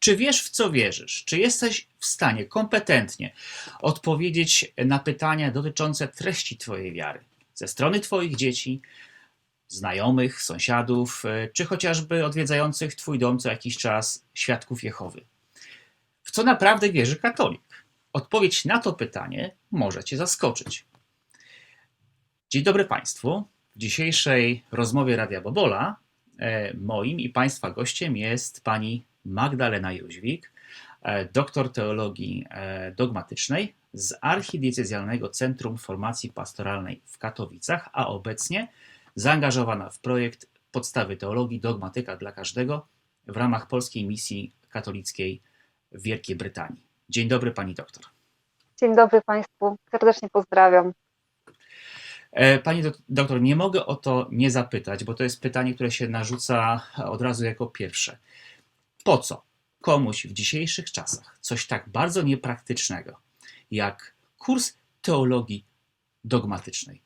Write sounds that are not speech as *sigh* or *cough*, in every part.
Czy wiesz, w co wierzysz? Czy jesteś w stanie kompetentnie odpowiedzieć na pytania dotyczące treści Twojej wiary ze strony Twoich dzieci, znajomych, sąsiadów, e, czy chociażby odwiedzających Twój dom co jakiś czas świadków Jehowy? W co naprawdę wierzy katolik? Odpowiedź na to pytanie może Cię zaskoczyć. Dzień dobry Państwu. W dzisiejszej rozmowie Radia Bobola e, moim i Państwa gościem jest pani Magdalena Jóźwik, e, doktor teologii e, dogmatycznej z Archidiecezjalnego Centrum Formacji Pastoralnej w Katowicach, a obecnie zaangażowana w projekt Podstawy Teologii Dogmatyka dla Każdego w ramach Polskiej Misji Katolickiej w Wielkiej Brytanii. Dzień dobry Pani doktor. Dzień dobry Państwu, serdecznie pozdrawiam. E, pani doktor, nie mogę o to nie zapytać, bo to jest pytanie, które się narzuca od razu jako pierwsze. Po co komuś w dzisiejszych czasach coś tak bardzo niepraktycznego jak kurs teologii dogmatycznej?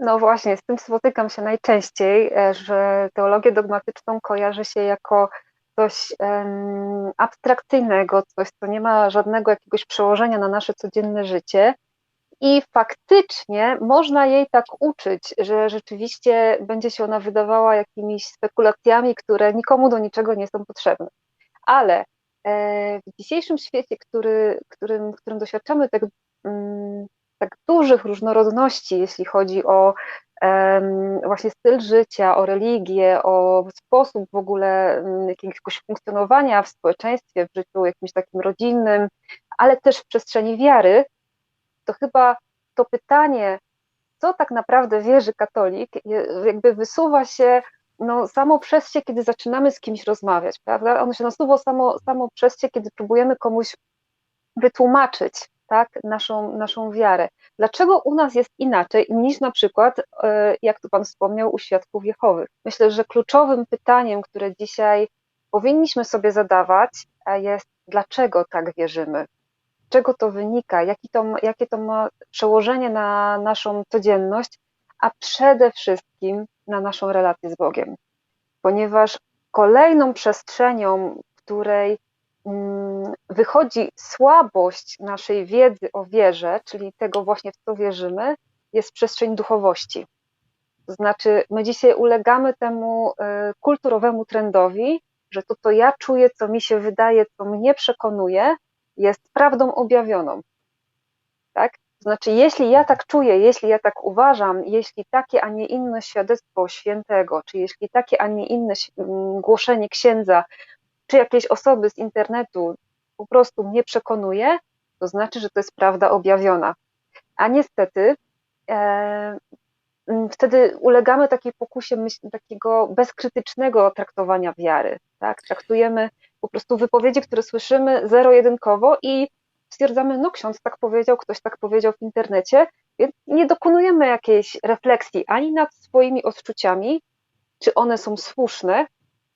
No właśnie, z tym spotykam się najczęściej, e, że teologię dogmatyczną kojarzy się jako coś abstrakcyjnego, coś, co nie ma żadnego jakiegoś przełożenia na nasze codzienne życie. I faktycznie można jej tak uczyć, że rzeczywiście będzie się ona wydawała jakimiś spekulacjami, które nikomu do niczego nie są potrzebne. Ale e, w dzisiejszym świecie, który, którym, którym doświadczamy tak, mm, tak dużych różnorodności, jeśli chodzi o właśnie styl życia, o religię, o sposób w ogóle mm, jakiegoś funkcjonowania w społeczeństwie, w życiu jakimś takim rodzinnym, ale też w przestrzeni wiary, to chyba to pytanie, co tak naprawdę wierzy katolik, jakby wysuwa się no, samo przez się, kiedy zaczynamy z kimś rozmawiać, prawda? Ono się nasuwa samo, samo przez się, kiedy próbujemy komuś wytłumaczyć tak, naszą, naszą wiarę. Dlaczego u nas jest inaczej niż na przykład, e, jak tu Pan wspomniał, u świadków Jehowych? Myślę, że kluczowym pytaniem, które dzisiaj powinniśmy sobie zadawać, e, jest, dlaczego tak wierzymy? Czego to wynika, jaki to, jakie to ma przełożenie na naszą codzienność, a przede wszystkim na naszą relację z Bogiem. Ponieważ kolejną przestrzenią, w której mm, wychodzi słabość naszej wiedzy o wierze, czyli tego właśnie, w co wierzymy, jest przestrzeń duchowości. To znaczy, my dzisiaj ulegamy temu y, kulturowemu trendowi, że to, co ja czuję, co mi się wydaje, co mnie przekonuje, jest prawdą objawioną. Tak? To znaczy, jeśli ja tak czuję, jeśli ja tak uważam, jeśli takie, a nie inne świadectwo świętego, czy jeśli takie, a nie inne głoszenie księdza, czy jakiejś osoby z internetu po prostu mnie przekonuje, to znaczy, że to jest prawda objawiona. A niestety e, wtedy ulegamy takiej pokusie myśl, takiego bezkrytycznego traktowania wiary. Tak? Traktujemy po prostu wypowiedzi, które słyszymy zero-jedynkowo i stwierdzamy, no ksiądz tak powiedział, ktoś tak powiedział w internecie, więc nie dokonujemy jakiejś refleksji ani nad swoimi odczuciami, czy one są słuszne,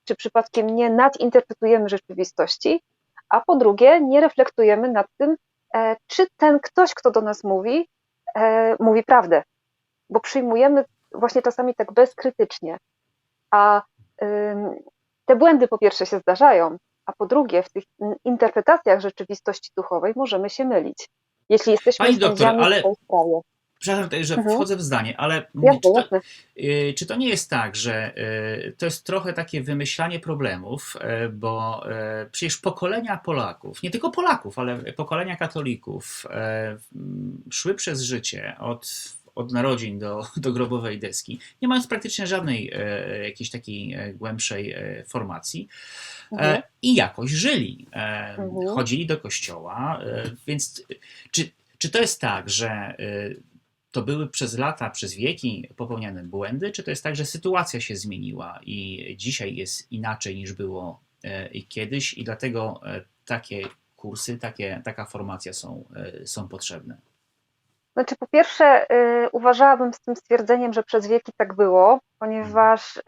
czy przypadkiem nie nadinterpretujemy rzeczywistości, a po drugie nie reflektujemy nad tym, e, czy ten ktoś, kto do nas mówi, e, mówi prawdę, bo przyjmujemy właśnie czasami tak bezkrytycznie, a te błędy po pierwsze się zdarzają, a po drugie, w tych interpretacjach rzeczywistości duchowej możemy się mylić. Jeśli jesteśmy Pani doktor, ale... w tej sprawie. Przepraszam, że mhm. wchodzę w zdanie, ale jasne, czy, to, jasne. Y, czy, to, nie jest tak, że y, to jest trochę takie wymyślanie problemów, y, bo przecież pokolenia Polaków, nie tylko Polaków, ale pokolenia katolików szły przez życie od od narodzin do, *laughs* do grobowej deski, nie mając praktycznie żadnej e, jakiejś takiej e, głębszej e, formacji. Mhm. I jakoś żyli. Mhm. Chodzili do kościoła, więc czy, czy to jest tak, że to były przez lata, przez wieki popełniane błędy, czy to jest tak, że sytuacja się zmieniła i dzisiaj jest inaczej niż było i kiedyś i dlatego takie kursy, takie, taka formacja są, są potrzebne? Znaczy, po pierwsze, y, uważałabym z tym stwierdzeniem, że przez wieki tak było, ponieważ y,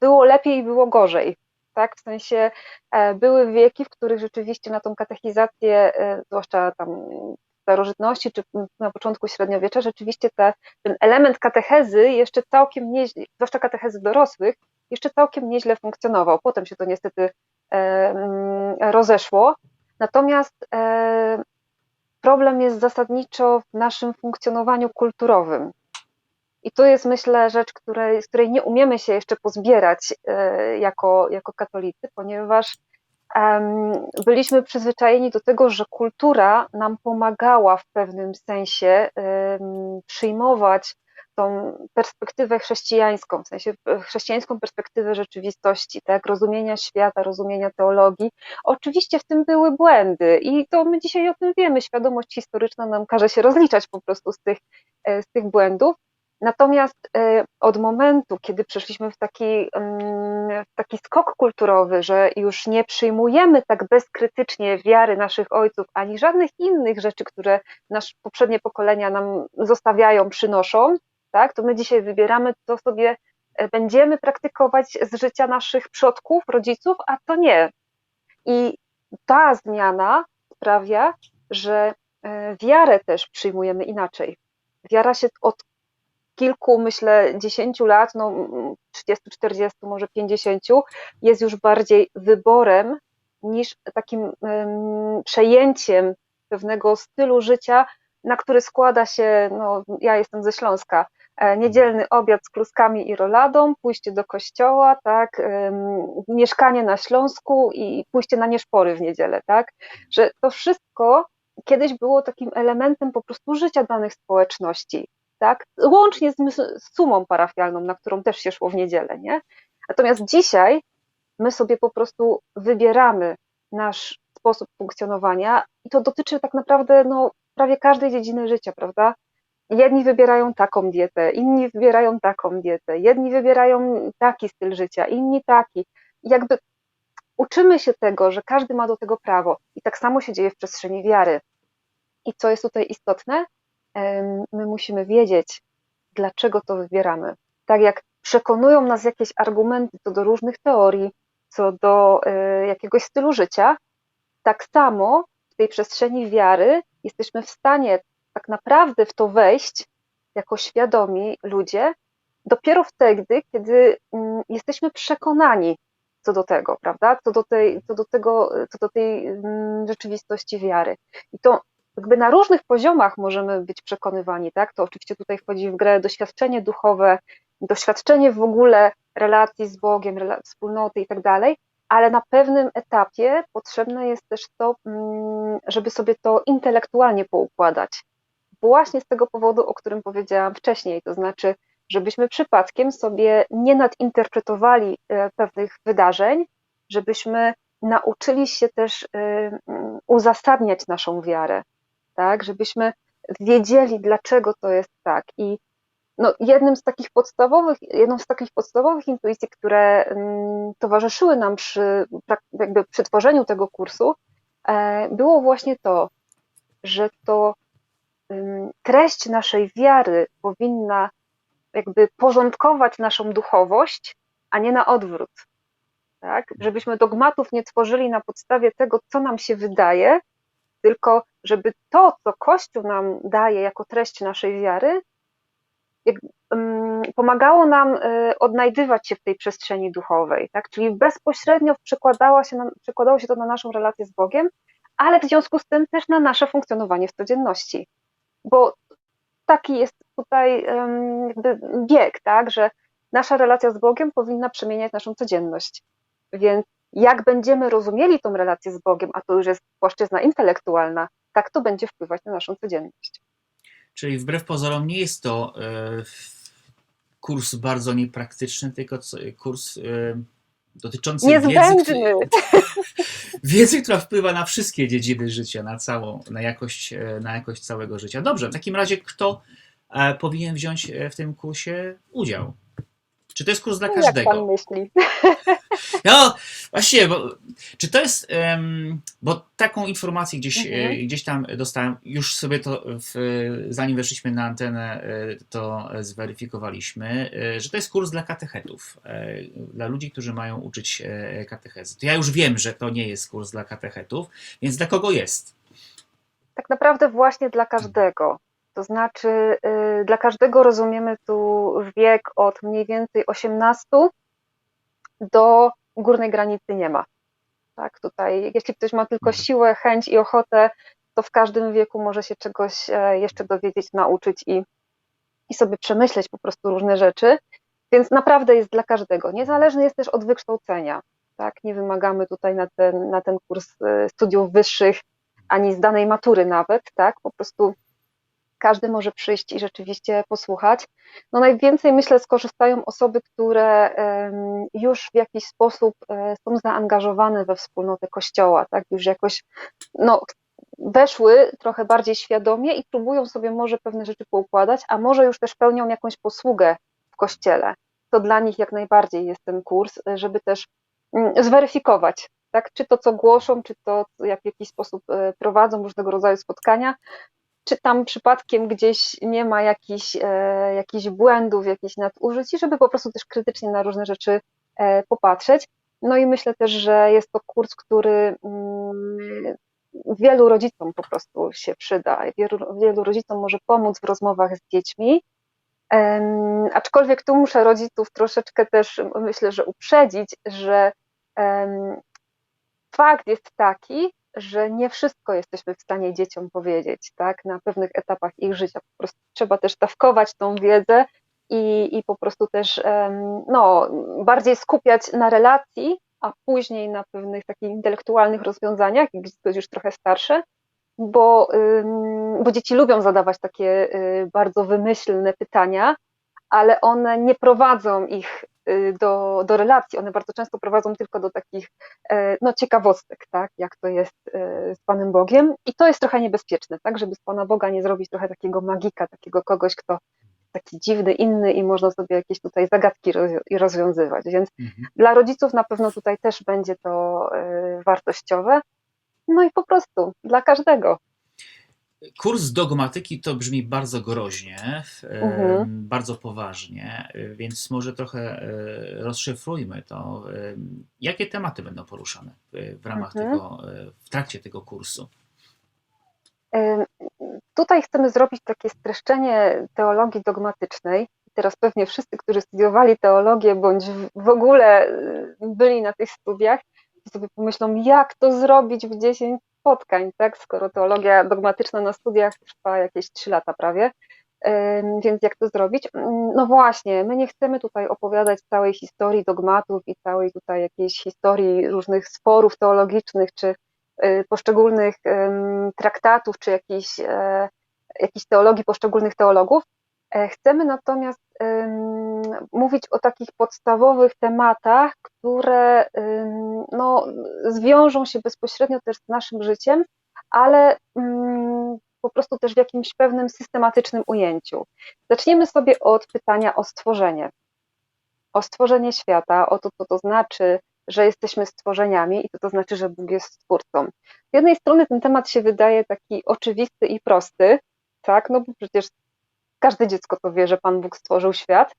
było lepiej i było gorzej. Tak? W sensie e, były wieki, w których rzeczywiście na tą katechizację, y, zwłaszcza tam starożytności czy na początku średniowiecza, rzeczywiście te, ten element katechezy jeszcze całkiem nieźle, zwłaszcza katechezy dorosłych, jeszcze całkiem nieźle funkcjonował. Potem się to niestety e, mm, rozeszło. Natomiast e, problem jest zasadniczo w naszym funkcjonowaniu kulturowym. I to jest, myślę, rzecz, której, z której nie umiemy się jeszcze pozbierać e, jako, jako katolicy, ponieważ byliśmy przyzwyczajeni do tego, że kultura nam pomagała w pewnym sensie przyjmować tą perspektywę chrześcijańską, w sensie e, chrześcijańską perspektywę rzeczywistości, tak, rozumienia świata, rozumienia teologii. Oczywiście w tym były błędy i to my dzisiaj o tym wiemy. Świadomość historyczna nam każe się rozliczać po prostu z tych, e, z tych błędów. Natomiast e, od momentu, kiedy przeszliśmy w taki, mm, w taki skok kulturowy, że już nie przyjmujemy tak bezkrytycznie wiary naszych ojców, ani żadnych innych rzeczy, które nasze poprzednie pokolenia nam zostawiają, przynoszą, tak, to my dzisiaj wybieramy, co sobie e, będziemy praktykować z życia naszych przodków, rodziców, a to nie. I ta zmiana sprawia, że e, wiarę też przyjmujemy inaczej. Wiara się od kilku, myślę, dziesięciu lat, no 30, 40, może 50, jest już bardziej wyborem niż takim um, przejęciem pewnego stylu życia, na który składa się, no ja jestem ze Śląska, niedzielny obiad z kluskami i roladą, pójście do kościoła, tak, mieszkanie na Śląsku i pójście na nieszpory w niedzielę, tak, że to wszystko kiedyś było takim elementem po prostu życia danych społeczności tak? Łącznie z, z sumą parafialną, na którą też się szło w niedzielę, nie? Natomiast dzisiaj my sobie po prostu wybieramy nasz sposób funkcjonowania i to dotyczy tak naprawdę no, prawie każdej dziedziny życia, prawda? Jedni wybierają taką dietę, inni wybierają taką dietę, jedni wybierają taki styl życia, inni taki. Jakby uczymy się tego, że każdy ma do tego prawo i tak samo się dzieje w przestrzeni wiary. I co jest tutaj istotne? my musimy wiedzieć, dlaczego to wybieramy. Tak jak przekonują nas jakieś argumenty co do różnych teorii, co do e, jakiegoś stylu życia, tak samo w tej przestrzeni wiary jesteśmy w stanie tak naprawdę w to wejść jako świadomi ludzie dopiero wtedy, kiedy mm, jesteśmy przekonani co do tego, prawda? Co do tej, co do tego, co do tej mm, rzeczywistości wiary. I to jakby na różnych poziomach możemy być przekonywani, tak? To oczywiście tutaj wchodzi w grę doświadczenie duchowe, doświadczenie w ogóle relacji z Bogiem, wspólnoty i tak dalej, ale na pewnym etapie potrzebne jest też to, mm, żeby sobie to intelektualnie poukładać. Właśnie z tego powodu, o którym powiedziałam wcześniej, to znaczy, żebyśmy przypadkiem sobie nie nadinterpretowali e, pewnych wydarzeń, żebyśmy nauczyli się też e, mm, uzasadniać naszą wiarę, tak, żebyśmy wiedzieli, dlaczego to jest tak. I no, jednym z takich podstawowych, jedną z takich podstawowych intuicji, które mm, towarzyszyły nam przy, jakby przy tworzeniu tego kursu, e, było właśnie to, że to treść naszej wiary powinna jakby porządkować naszą duchowość, a nie na odwrót. Tak? Żebyśmy dogmatów nie tworzyli na podstawie tego, co nam się wydaje, tylko żeby to, co Kościół nam daje jako treść naszej wiary, jak, um, pomagało nam y, odnajdywać się w tej przestrzeni duchowej, tak? czyli bezpośrednio przekładało się, na, przekładało się to na naszą relację z Bogiem, ale w związku z tym też na nasze funkcjonowanie w codzienności. Bo taki jest tutaj jakby bieg, tak? że nasza relacja z Bogiem powinna przemieniać naszą codzienność. Więc jak będziemy rozumieli tą relację z Bogiem, a to już jest płaszczyzna intelektualna, tak to będzie wpływać na naszą codzienność. Czyli wbrew pozorom nie jest to e, kurs bardzo niepraktyczny, tylko kurs e, dotyczący wiedzy, *laughs* wiedzy, która wpływa na wszystkie dziedziny życia, na całą, na jakość, e, na jakość całego życia. Dobrze, w takim razie kto powinien wziąć w tym kursie udział? Czy to jest kurs dla każdego? Jak pan myśli? *laughs* No, właśnie, bo, czy to jest, bo taką informację gdzieś, mhm. E, gdzieś tam dostałem, już sobie to, w, zanim weszliśmy na antenę, e, to zweryfikowaliśmy, e, że to jest kurs dla katechetów, dla ludzi, którzy mają uczyć katechezy. To ja już wiem, że to nie jest kurs dla katechetów, więc dla kogo jest? Tak naprawdę właśnie dla każdego. To znaczy, y, dla każdego rozumiemy tu wiek od mniej więcej 18 do górnej granicy nie ma. Tak, tutaj, jeśli ktoś ma tylko Mhm. siłę, chęć i ochotę, to w każdym wieku może się czegoś e, jeszcze dowiedzieć, nauczyć i, i sobie przemyśleć po prostu różne rzeczy. Więc naprawdę jest dla każdego. Niezależny jest też od wykształcenia. Tak? Nie wymagamy tutaj na ten, na ten kurs e, studiów wyższych ani z danej matury nawet. Tak? Po prostu każdy może przyjść i rzeczywiście posłuchać. No najwięcej myślę skorzystają osoby, które już w jakiś sposób e, są zaangażowane we wspólnotę kościoła, tak? Już jakoś no, weszły trochę bardziej świadomie i próbują sobie może pewne rzeczy poukładać, a może już też pełnią jakąś posługę w kościele. To dla nich jak najbardziej jest ten kurs, e, żeby też mm, zweryfikować, tak? Czy to, co głoszą, czy to, jak w jakiś sposób e, prowadzą różnego rodzaju spotkania, czy tam przypadkiem gdzieś nie ma jakichś, e, jakichś błędów, jakichś nadużyć i żeby po prostu też krytycznie na różne rzeczy e, popatrzeć. No i myślę też, że jest to kurs, który mm, wielu rodzicom po prostu się przyda. Wielu, wielu rodzicom może pomóc w rozmowach z dziećmi. Aczkolwiek tu muszę rodziców troszeczkę też myślę, że uprzedzić, że fakt jest taki, że nie wszystko jesteśmy w stanie dzieciom powiedzieć, tak, na pewnych etapach ich życia. Po prostu trzeba też dawkować tą wiedzę i, i po prostu też no, bardziej skupiać na relacji, a później na pewnych takich intelektualnych rozwiązaniach, gdzie to już trochę starsze, bo, bo dzieci lubią zadawać takie y, bardzo wymyślne pytania, ale one nie prowadzą ich do, do relacji, one bardzo często prowadzą tylko do takich e, no, ciekawostek, tak, jak to jest e, z Panem Bogiem. I to jest trochę niebezpieczne, tak, żeby z Pana Boga nie zrobić trochę takiego magika, takiego kogoś, kto taki dziwny, inny i można sobie jakieś tutaj zagadki roz- rozwiązywać, więc Mhm. dla rodziców na pewno tutaj też będzie to e, wartościowe, no i po prostu dla każdego. Kurs dogmatyki to brzmi bardzo groźnie, e, Mhm. bardzo poważnie, e, więc może trochę e, rozszyfrujmy to. E, Jakie tematy będą poruszane w- w ramach Mhm. tego, e, w trakcie tego kursu? Tutaj chcemy zrobić takie streszczenie teologii dogmatycznej. Teraz pewnie wszyscy, którzy studiowali teologię bądź w- ogóle byli na tych studiach, sobie pomyślą, jak to zrobić w 10 spotkań, tak? Skoro teologia dogmatyczna na studiach trwa jakieś 3 lata prawie. Więc jak to zrobić? Ym, No właśnie, my nie chcemy tutaj opowiadać całej historii dogmatów i całej tutaj jakiejś historii różnych sporów teologicznych, czy y, poszczególnych traktatów, czy jakiejś, e, jakiejś teologii poszczególnych teologów. E, Chcemy natomiast mówić o takich podstawowych tematach, które no, zwiążą się bezpośrednio też z naszym życiem, ale ym, po prostu też w jakimś pewnym systematycznym ujęciu. Zaczniemy sobie od pytania o stworzenie. O stworzenie świata, o to, co to znaczy, że jesteśmy stworzeniami i co to znaczy, że Bóg jest stwórcą. Z jednej strony ten temat się wydaje taki oczywisty i prosty, tak, no bo przecież każde dziecko to wie, że Pan Bóg stworzył świat,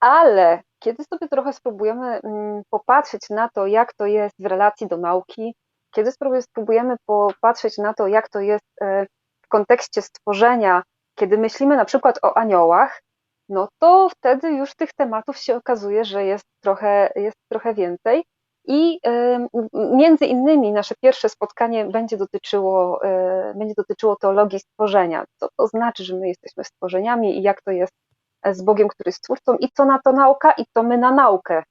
ale kiedy sobie trochę spróbujemy mm, popatrzeć na to, jak to jest w relacji do nauki, kiedy spróbujemy popatrzeć na to, jak to jest e, w kontekście stworzenia, kiedy myślimy na przykład o aniołach, no to wtedy już tych tematów się okazuje, że jest trochę, jest trochę więcej. I między innymi nasze pierwsze spotkanie będzie dotyczyło, e, będzie dotyczyło teologii stworzenia. Co to znaczy, że my jesteśmy stworzeniami i jak to jest z Bogiem, który jest twórcą i co na to nauka i co my na naukę.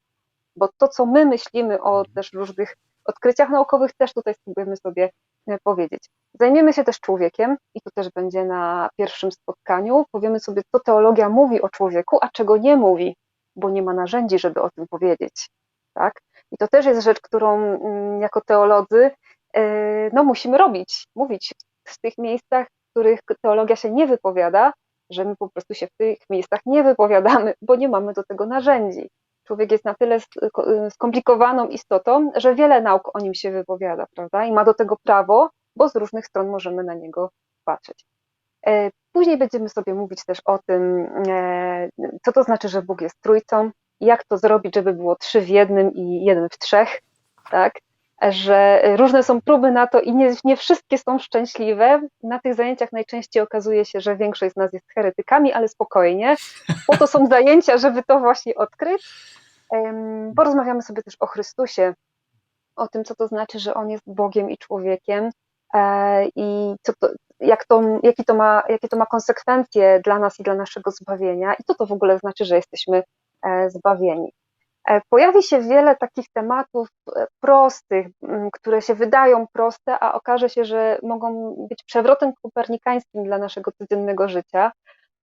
Bo to, co my myślimy o też różnych odkryciach naukowych, też tutaj spróbujemy sobie e, powiedzieć. Zajmiemy się też człowiekiem i to też będzie na pierwszym spotkaniu. Powiemy sobie, co teologia mówi o człowieku, a czego nie mówi, bo nie ma narzędzi, żeby o tym powiedzieć. Tak? I to też jest rzecz, którą mm, jako teolodzy e, no, musimy robić, mówić w tych miejscach, w których teologia się nie wypowiada, że my po prostu się w tych miejscach nie wypowiadamy, bo nie mamy do tego narzędzi. Człowiek jest na tyle sk- skomplikowaną istotą, że wiele nauk o nim się wypowiada, prawda? I ma do tego prawo, bo z różnych stron możemy na niego patrzeć. E, Później będziemy sobie mówić też o tym, e, co to znaczy, że Bóg jest trójcą, jak to zrobić, żeby było trzy w jednym i jeden w trzech, tak? Że różne są próby na to i nie, nie wszystkie są szczęśliwe. Na tych zajęciach najczęściej okazuje się, że większość z nas jest heretykami, ale spokojnie. Po to są zajęcia, żeby to właśnie odkryć. Porozmawiamy sobie też o Chrystusie, o tym, co to znaczy, że On jest Bogiem i człowiekiem e, i co to, jak to, to ma, jakie to ma konsekwencje dla nas i dla naszego zbawienia i co to w ogóle znaczy, że jesteśmy zbawieni. E, pojawi się wiele takich tematów e, prostych, które się wydają proste, a okaże się, że mogą być przewrotem kopernikańskim dla naszego codziennego życia,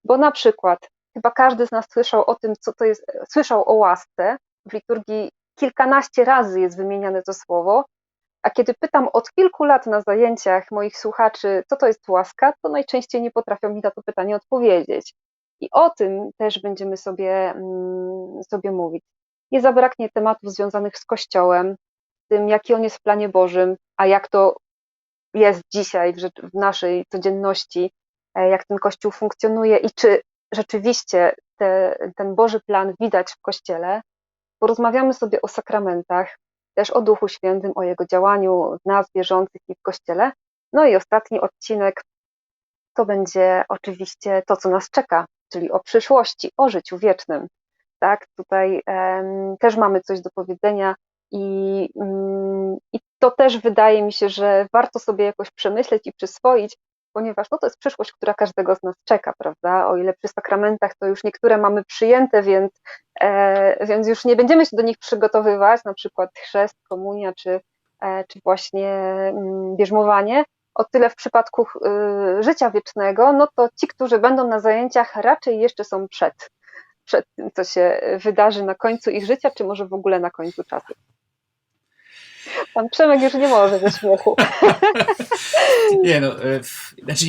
bo na przykład chyba każdy z nas słyszał o tym, co to jest, słyszał o łasce. W liturgii kilkanaście razy jest wymieniane to słowo, a kiedy pytam od kilku lat na zajęciach moich słuchaczy, co to jest łaska, to najczęściej nie potrafią mi na to pytanie odpowiedzieć. I o tym też będziemy sobie, sobie mówić nie zabraknie tematów związanych z Kościołem, tym, jaki on jest w planie Bożym, a jak to jest dzisiaj w, w naszej codzienności, e, jak ten Kościół funkcjonuje i czy rzeczywiście te, ten Boży plan widać w Kościele. Porozmawiamy sobie o sakramentach, też o Duchu Świętym, o Jego działaniu w nas wierzących i w Kościele. No i ostatni odcinek to będzie oczywiście to, co nas czeka, czyli o przyszłości, o życiu wiecznym tak? Tutaj um, też mamy coś do powiedzenia i, um, i to też wydaje mi się, że warto sobie jakoś przemyśleć i przyswoić, ponieważ no, to jest przyszłość, która każdego z nas czeka, prawda? O ile przy sakramentach to już niektóre mamy przyjęte, więc, e, więc już nie będziemy się do nich przygotowywać, na przykład chrzest, komunia czy, e, czy właśnie mm, bierzmowanie, o tyle w przypadku y, życia wiecznego, no to ci, którzy będą na zajęciach, raczej jeszcze są przed przed tym, co się wydarzy na końcu ich życia, czy może w ogóle na końcu czasu. Pan Przemek już nie może ze śmiechu. *laughs* Nie no, e, znaczy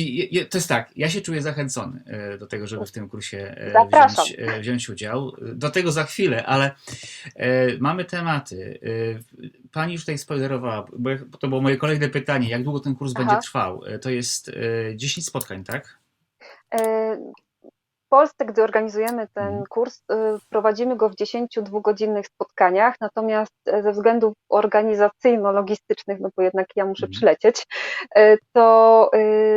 to jest tak, ja się czuję zachęcony e, do tego, żeby w tym kursie e, wziąć, wziąć, udział. Do tego za chwilę, ale mamy tematy. Pani już tutaj spoilerowała, bo to było moje kolejne pytanie, jak długo ten kurs Aha. będzie trwał? To jest 10 spotkań, tak? W Polsce, gdy organizujemy ten mhm. kurs, prowadzimy go w 10 dwugodzinnych spotkaniach, natomiast e, ze względów organizacyjno-logistycznych, no bo jednak ja muszę mhm. przylecieć, e, to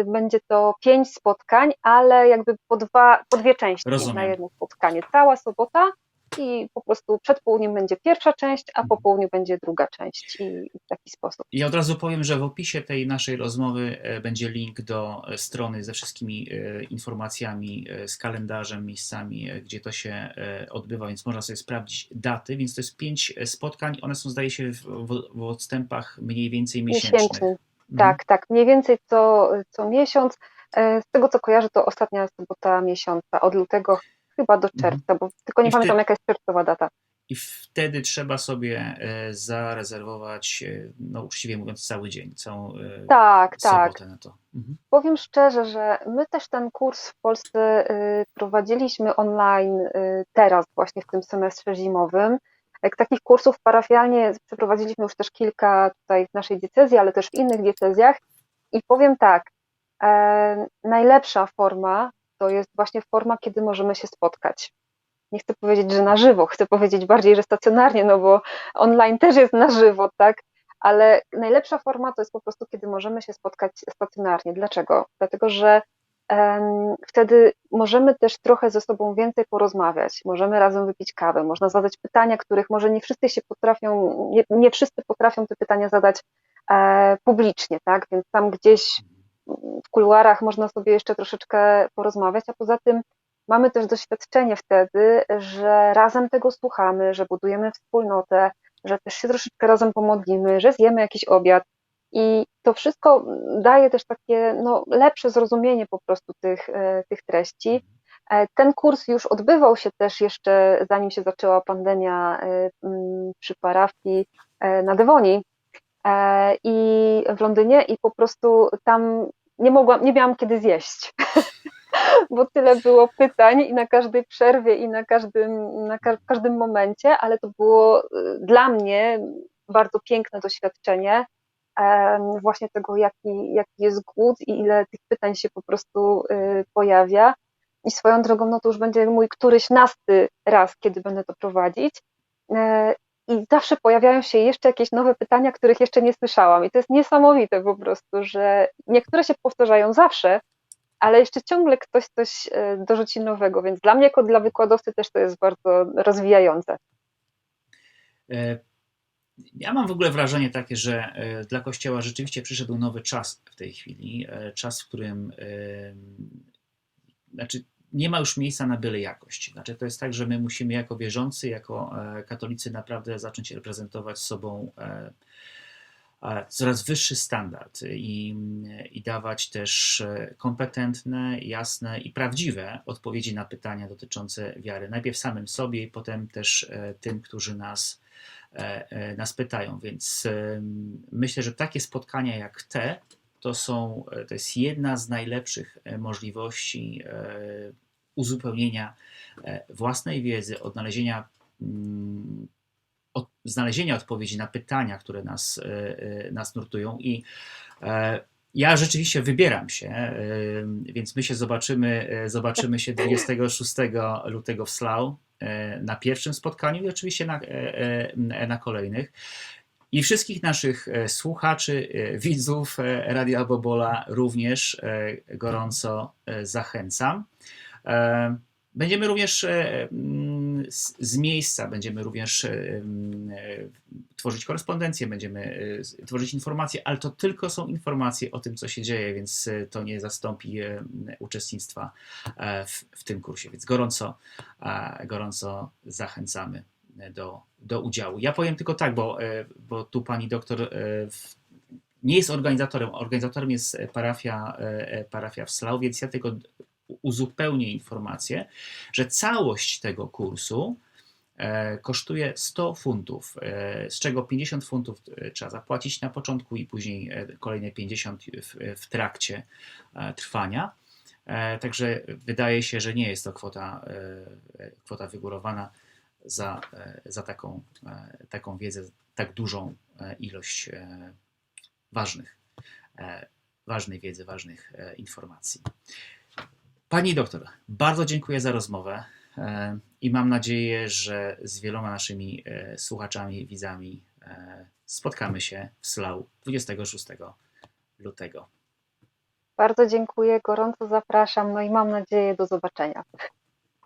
będzie to pięć spotkań, ale jakby po, dwa, po dwie części Rozumiem. na jedno spotkanie. Cała sobota i po prostu przed południem będzie pierwsza część, a po mhm. południu będzie druga część i w taki sposób. Ja od razu powiem, że w opisie tej naszej rozmowy e, będzie link do e, strony ze wszystkimi e, informacjami, z kalendarzem, miejscami, gdzie to się odbywa, więc można sobie sprawdzić daty, więc to jest pięć spotkań, one są zdaje się w, w odstępach mniej więcej miesięcznych. Miesięczny. Mhm. Tak, tak, mniej więcej co, co miesiąc. Z tego co kojarzę, to ostatnia sobota miesiąca, od lutego chyba do mhm. czerwca, bo tylko nie I pamiętam jaka jest czerwcowa data. I wtedy trzeba sobie e, zarezerwować, e, no uczciwie mówiąc, cały dzień, całą e, tak, tak. na to. Mhm. Powiem szczerze, że my też ten kurs w Polsce prowadziliśmy online teraz, właśnie w tym semestrze zimowym. Takich kursów parafialnie przeprowadziliśmy już też kilka tutaj w naszej diecezji, ale też w innych diecezjach. I powiem tak, najlepsza forma to jest właśnie forma, kiedy możemy się spotkać. Nie chcę powiedzieć, że na żywo, chcę powiedzieć bardziej, że stacjonarnie, no bo online też jest na żywo, tak? Ale najlepsza forma to jest po prostu, kiedy możemy się spotkać stacjonarnie. Dlaczego? Dlatego, że wtedy możemy też trochę ze sobą więcej porozmawiać, możemy razem wypić kawę, można zadać pytania, których może nie wszyscy się potrafią, nie, nie wszyscy potrafią te pytania zadać e, publicznie, tak? Więc tam gdzieś w kuluarach można sobie jeszcze troszeczkę porozmawiać, a poza tym mamy też doświadczenie wtedy, że razem tego słuchamy, że budujemy wspólnotę, że też się troszeczkę razem pomodlimy, że zjemy jakiś obiad. I to wszystko daje też takie no, lepsze zrozumienie po prostu tych, e, tych treści. E, ten kurs już odbywał się też jeszcze zanim się zaczęła pandemia e, przy parafii na Devonii i w Londynie i po prostu tam nie mogłam, nie miałam kiedy zjeść, *laughs* bo tyle było pytań i na każdej przerwie i na każdym, na ka każdym momencie, ale to było y, dla mnie bardzo piękne doświadczenie właśnie tego, jaki, jaki jest głód i ile tych pytań się po prostu y, pojawia. I swoją drogą, no to już będzie mój któryś nasty raz, kiedy będę to prowadzić. I zawsze pojawiają się jeszcze jakieś nowe pytania, których jeszcze nie słyszałam. I to jest niesamowite po prostu, że niektóre się powtarzają zawsze, ale jeszcze ciągle ktoś coś e, dorzuci nowego, więc dla mnie, jako dla wykładowcy, też to jest bardzo rozwijające. E, Ja mam w ogóle wrażenie takie, że e, dla Kościoła rzeczywiście przyszedł nowy czas w tej chwili. Czas, w którym znaczy nie ma już miejsca na byle jakość. Znaczy to jest tak, że my musimy jako wierzący, jako e, katolicy naprawdę zacząć reprezentować sobą e, e, coraz wyższy standard i, i dawać też kompetentne, jasne i prawdziwe odpowiedzi na pytania dotyczące wiary. Najpierw samym sobie, i potem też tym, którzy nas, nas pytają. Więc myślę, że takie spotkania jak te to, są, to jest jedna z najlepszych możliwości uzupełnienia e, własnej wiedzy, odnalezienia, mm, od, znalezienia odpowiedzi na pytania, które nas, e, e, nas nurtują. I ja rzeczywiście wybieram się, więc my się zobaczymy, zobaczymy się 26 lutego w Slough na pierwszym spotkaniu i oczywiście na, na kolejnych. I wszystkich naszych słuchaczy, widzów Radia Bobola również gorąco zachęcam. E, Będziemy również e, mm, z miejsca, będziemy również e, mm, tworzyć korespondencję, będziemy tworzyć informacje, ale to tylko są informacje o tym, co się dzieje, więc to nie zastąpi uczestnictwa w, w tym kursie. Więc gorąco, gorąco zachęcamy do, do udziału. Ja powiem tylko tak, bo, bo tu pani doktor nie jest organizatorem. Organizatorem jest parafia, parafia w Slough, więc ja tylko uzupełnię informację, że całość tego kursu e, kosztuje 100 funtów, e, z czego 50 funtów e, trzeba zapłacić na początku i później kolejne 50 w, w trakcie trwania. Także wydaje się, że nie jest to kwota, kwota wygórowana za, za taką, taką wiedzę, tak dużą ilość ważnych, ważnej wiedzy, ważnych informacji. Pani doktor, bardzo dziękuję za rozmowę e, i mam nadzieję, że z wieloma naszymi e, słuchaczami, widzami e, spotkamy się w Slough 26 lutego. Bardzo dziękuję, gorąco zapraszam, no i mam nadzieję do zobaczenia.